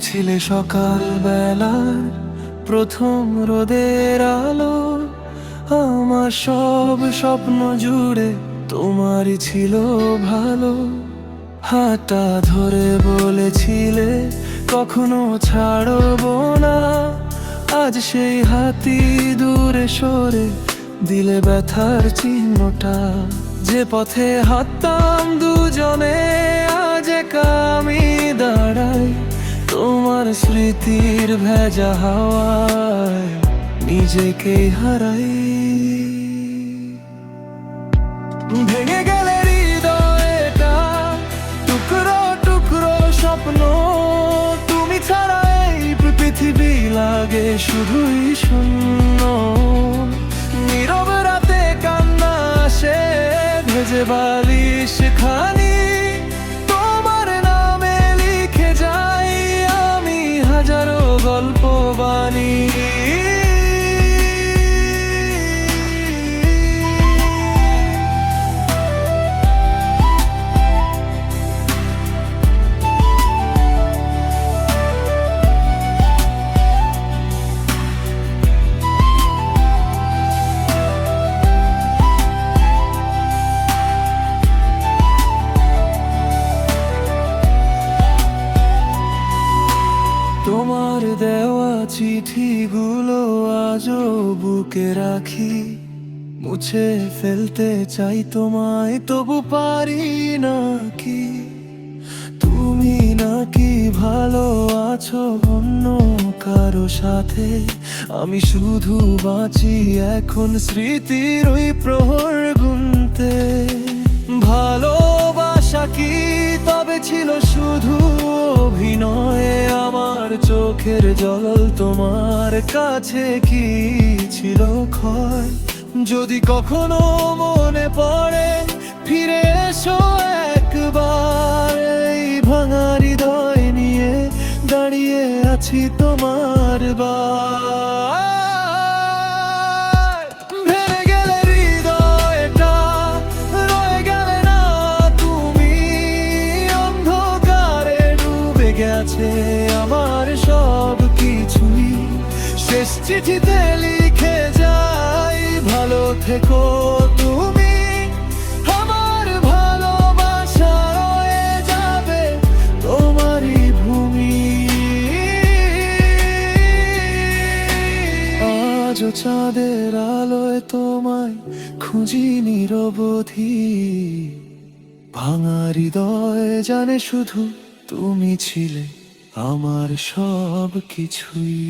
ছিলে সকাল বেলার প্রথম রোদের আলো। আমার সব স্বপ্ন জুড়ে তোমারই ছিল ভালো। হাতটা ধরে বলেছিলে, কখনো ছাড়বো না। আজ সেই হাতি দূরে সরে দিলে ব্যথার চিহ্নটা। যে পথে হাঁটতাম দুজনে, আজ তোমার স্মৃতির ভেজা হাওয়ায় নিজেকে হারাই। ভেঙে গেলে হৃদয়টা টুকরো টুকরো স্বপ্ন, তুমি ছাড়া এই পৃথিবী লাগে শুধুই শূন্য। নীরব রাতে কান্না আসে, ভেজে বালিশ খানি গল্প তোমার দেওয়া চিঠিগুলো আজও বুকে রাখি। মুছে ফেলতে চাই তোমায়, তবু পারি নাকি? তুমি নাকি ভালো আছো অন্য কারও সাথে? আমি শুধু বাঁচি এখন স্মৃতির ওই প্রহর আমার চোখের জল তোমার কাছে কি ছিল ক্ষয়? যদি কখনো মনে পড়ে, ফিরে এসো একবার। এই ভাঙা হৃদয় নিয়ে দাঁড়িয়ে আছি তোমার বার ভেঙে শেষ চিঠিতে লিখে যাই, ভালো থেকো তুমি। আমার ভালোবাসা রয়ে যাবে তোমারই ভূমি। আজও চাঁদের আলোয় তোমায় খুঁজি নিরবধি। ভাঙা হৃদয় জানে শুধু তুমি ছিলে আমার সব কিছুই